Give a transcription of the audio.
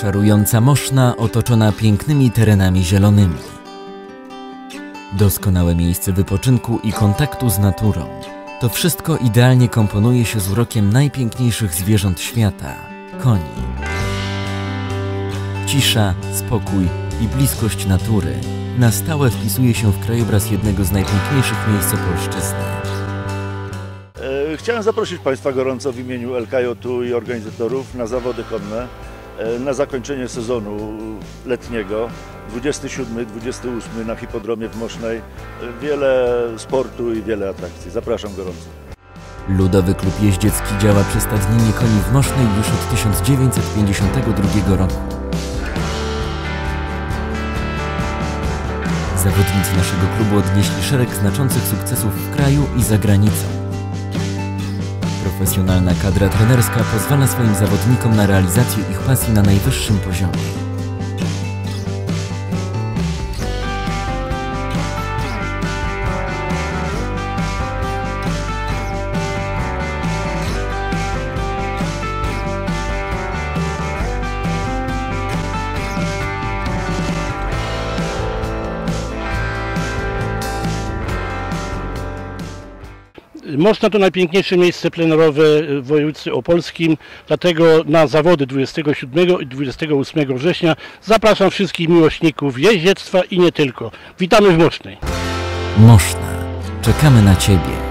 Czarująca Moszna otoczona pięknymi terenami zielonymi. Doskonałe miejsce wypoczynku i kontaktu z naturą. To wszystko idealnie komponuje się z urokiem najpiękniejszych zwierząt świata koni. Cisza, spokój i bliskość natury na stałe wpisuje się w krajobraz jednego z najpiękniejszych miejsc Opolszczyzny. E, Chciałem zaprosić Państwa gorąco w imieniu LKJ i organizatorów na zawody konne na zakończenie sezonu letniego 27-28 na hipodromie w Mosznej. E, Wiele sportu i wiele atrakcji. Zapraszam gorąco. Ludowy Klub Jeździecki działa przy stadninie koni w Mosznej już od 1952 roku. Zawodnicy naszego klubu odnieśli szereg znaczących sukcesów w kraju i za granicą. Profesjonalna kadra trenerska pozwala swoim zawodnikom na realizację ich pasji na najwyższym poziomie. Moszna to najpiękniejsze miejsce plenerowe w województwie opolskim, dlatego na zawody 27 i 28 września zapraszam wszystkich miłośników jeździectwa i nie tylko. Witamy w Mosznej. Moszna. Czekamy na Ciebie.